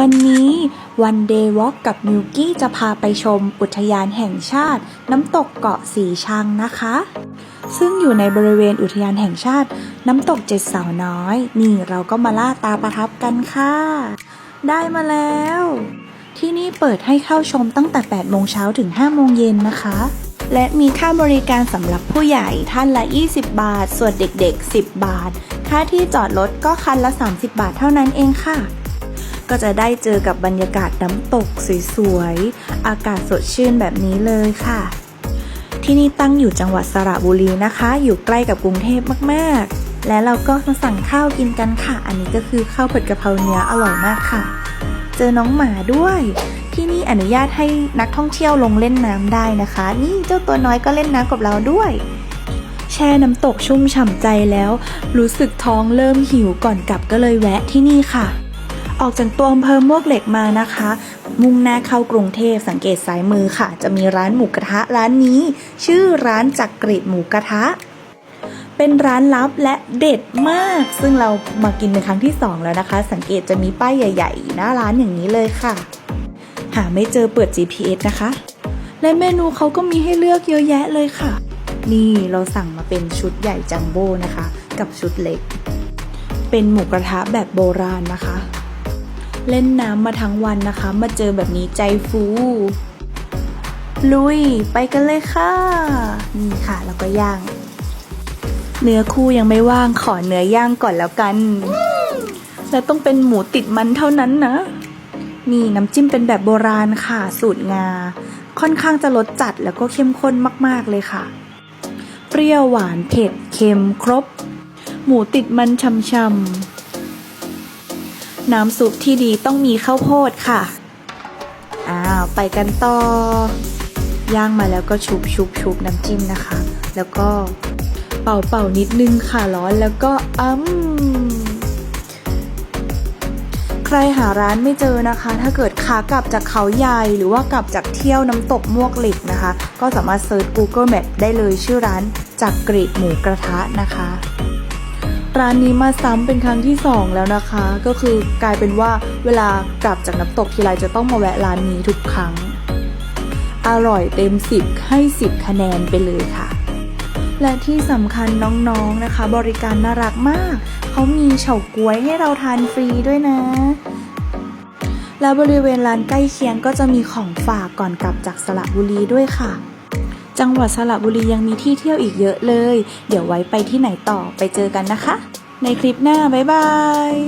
วันนี้วันเดย์วอล์กกับมิวกี้จะพาไปชมอุทยานแห่งชาติ น้ำตกเกาะสีชังนะคะ ซึ่งอยู่ในบริเวณอุทยานแห่งชาติ น้ำตกเจ็ดสาวน้อย นี่เราก็มาล่าตาประทับกันค่ะ ได้มาแล้ว ที่นี่เปิดให้เข้าชมตั้งแต่ 8 โมงเช้าถึง 5 โมงเย็นนะคะ และมีค่าบริการสำหรับผู้ใหญ่ท่านละ 20 บาท ส่วนเด็กๆ 10 บาท ค่าที่จอดรถก็คันละ 30 บาทเท่านั้นเองค่ะ ก็จะได้เจอกับบรรยากาศน้ำตกสวยๆ อากาศสดชื่นแบบนี้เลยค่ะ ที่นี่ตั้งอยู่จังหวัดสระบุรีนะคะ อยู่ใกล้กับกรุงเทพมากๆ และเราก็มาสั่งข้าวกินกันค่ะ อันนี้ก็คือข้าวผัดกะเพราเนื้ออร่อยมากค่ะ เจอน้องหมาด้วย ที่นี่อนุญาตให้นักท่องเที่ยวลงเล่นน้ำได้นะคะ นี่เจ้าตัวน้อยก็เล่นน้ำกับเราด้วยแช่น้ำตกชุ่มฉ่ำใจแล้ว รู้สึกท้องเริ่มหิวก่อนกลับก็เลยแวะที่นี่ค่ะ ออกจากตัวอำเภอมวกเหล็กมานะคะ มุ่งหน้าเข้ากรุงเทพสังเกตซ้ายมือค่ะ จะมีร้านหมูกระทะร้านนี้ ชื่อร้านจักกรีดหมูกระทะ เป็นร้านลับและเด็ดมาก ซึ่งเรามากินเป็นครั้งที่สองแล้วนะคะ สังเกตจะมีป้ายใหญ่ ๆ หน้าร้านอย่างนี้เลยค่ะ หาไม่เจอเปิด GPS นะคะ และเมนูเขาก็มีให้เลือกเยอะแยะเลยค่ะ นี่เราสั่งมาเป็นชุดใหญ่จังโบ้นะคะ กับชุดเล็ก เป็นหมูกระทะแบบโบราณนะคะ เล่นน้ำมาทั้งวันนะคะ มาเจอแบบนี้ใจฟู ลุยไปกันเลยค่ะ นี่ค่ะ แล้วก็ย่าง เนื้อคู่ยังไม่ว่างขอเนื้อย่างก่อนแล้วกัน และต้องเป็นหมูติดมันเท่านั้นนะ นี่น้ำจิ้มเป็นแบบโบราณค่ะ สูตรงา ค่อนข้างจะรสจัดแล้วก็เข้มข้นมาก ๆเลยค่ะ เปรี้ยวหวานเผ็ดเค็มครบ หมูติดมันช่ำๆ น้ำซุปที่ดีต้องมีข้าวโพดค่ะ อ้าว ไปกันต่อย่างมาแล้วก็ชุบชุบชุบน้ำจิ้มนะคะ แล้วก็เป่าเป่านิดนึงค่ะร้อนแล้วก็อืมใครหาร้านไม่เจอนะคะ ถ้าเกิดขากลับจากเขาใหญ่หรือว่ากลับจากเที่ยวน้ำตกมวกเหล็กนะคะ ก็สามารถเซิร์ช Google Map ได้เลยชื่อร้านจากกรีดหมูกระทะนะคะ ร้านนี้มาซ้ำเป็นครั้งที่สองแล้วนะคะ ก็คือกลายเป็นว่าเวลากลับจากน้ำตกทีไรจะต้องมาแวะร้านนี้ทุกครั้ง อร่อยเต็ม 10 ให้ 10 คะแนนไปเลยค่ะ และที่สำคัญน้องๆนะคะ บริการน่ารักมาก เขามีเฉาก๊วยให้เราทานฟรีด้วยนะ และบริเวณร้านใกล้เคียงก็จะมีของฝากก่อนกลับจากสระบุรีด้วยค่ะ จังหวัดสระบุรียังมีที่เที่ยวอีกเยอะเลย เดี๋ยวไว้ไปที่ไหนต่อไปเจอกันนะคะ ในคลิปหน้า บ๊ายบาย